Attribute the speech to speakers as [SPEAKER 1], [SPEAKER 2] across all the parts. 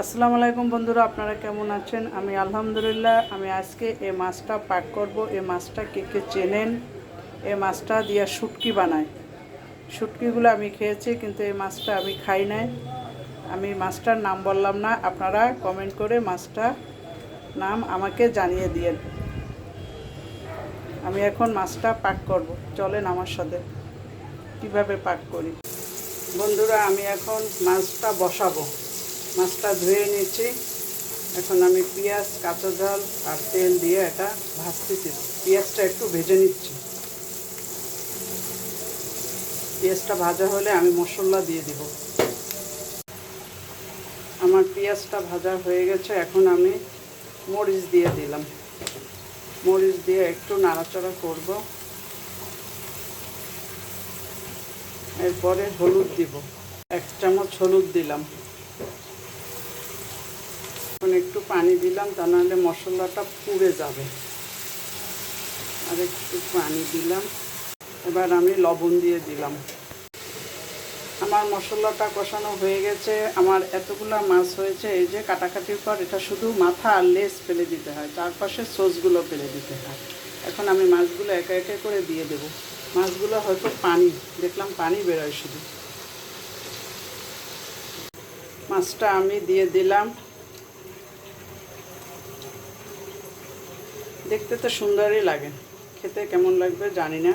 [SPEAKER 1] আসসালামু আলাইকুম বন্ধুরা, আপনারা কেমন আছেন? আমি আলহামদুলিল্লাহ, আমি আজকে এই মাছটা পাক করব। এই মাছটা কে কে চেনেন? এই মাছটা দিয়ে শুটকি বানায় শুটকিগুলো আমি খেয়েছি, কিন্তু এই মাছটা আমি খাই নাই। আমি মাছটার নাম বললাম না, আপনারা কমেন্ট করে মাছটা নাম আমাকে জানিয়ে দিয়েন। আমি এখন মাছটা পাক করব। চলেন আমার সাথে, কীভাবে পাক করি? বন্ধুরা, আমি এখন মাছটা বসাবো। মাছটা ধুয়ে নিচ্ছি এখন আমি পেঁয়াজ, কাঁচা ঝাল আর তেল দিয়ে এটা ভাজতেছি। পেঁয়াজটা একটু ভেজে নিচ্ছি। পেঁয়াজটা ভাজা হলে আমি মশলা দিয়ে দিব। আমার পেঁয়াজটা ভাজা হয়ে গেছে, এখন আমি মরিচ দিয়ে দিলাম। মরিচ দিয়ে একটু নাড়াচাড়া করব। এরপরে হলুদ দিব। এক চামচ হলুদ দিলাম। এখন একটু পানি দিলাম, তা নাহলে মশলাটা পুড়ে যাবে। আর একটু পানি দিলাম। এবার আমি লবণ দিয়ে দিলাম। আমার মশলাটা কষানো হয়ে গেছে। আমার এতগুলো মাছ হয়েছে, এই যে কাটাকাটির পর এটা শুধু মাথা আর লেস ফেলে দিতে হয়। চারপাশে সোসগুলো ফেলে দিতে হয়। এখন আমি মাছগুলো একে একে করে দিয়ে দেব। মাছগুলো হয়তো পানি, দেখলাম পানি বেরোয় শুধু। মাছটা আমি দিয়ে দিলাম। দেখতে তো সুন্দরই লাগে। খেতে কেমন লাগবে জানি না।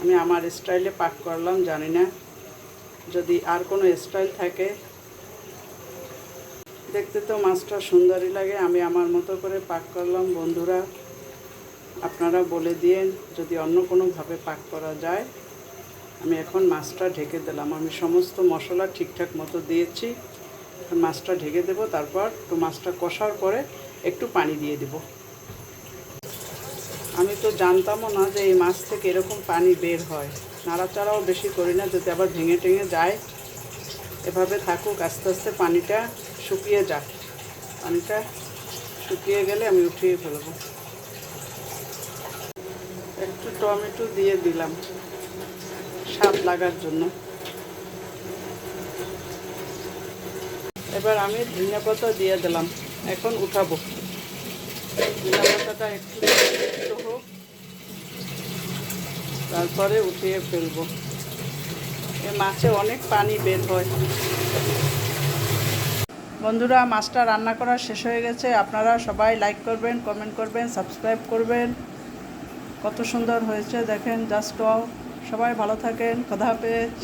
[SPEAKER 1] আমি আমার স্টাইলে পাক করলাম, জানি না। যদি আর কোনো স্টাইল থাকে, দেখতে তো মাছটা সুন্দরই লাগে। আমি আমার মতো করে পাক করলাম, বন্ধুরা। আপনারা বলে দিয়েন যদি অন্য কোনোভাবে পাক করা যায়, আমি এখন মাছটা ঢেকে দিলাম। আমি সমস্ত মশলা ঠিকঠাক মতো দিয়েছি। মাছটা ঢেকে দেবো, তারপর একটু মাছটা কষার পরে একটু পানি দিয়ে দেব। আমি তো জানতামও না যে এই মাছ থেকে এরকম পানি বের হয়। নাড়াচাড়াও বেশি করি না, যদি আবার ভেঙে টেঙে যায়, এভাবে থাকুক, আস্তে আস্তে পানিটা শুকিয়ে যাক। পানিটা শুকিয়ে গেলে আমি উঠিয়ে ফেলব। একটু টমেটো দিয়ে দিলাম, স্বাদ লাগার জন্য। এবার আমি ধনিয়া পাতা দিয়ে দিলাম, এখন উঠাবো। তারপরে উঠিয়ে ফেলব। এ মাছে অনেক পানি বের হয়। বন্ধুরা, মাছটা রান্না করা শেষ হয়ে গেছে। আপনারা সবাই লাইক করবেন কমেন্ট করবেন সাবস্ক্রাইব করবেন। কত সুন্দর হয়েছে, দেখেন জাস্ট সবাই ভালো থাকেন। খোদা হাফেজ।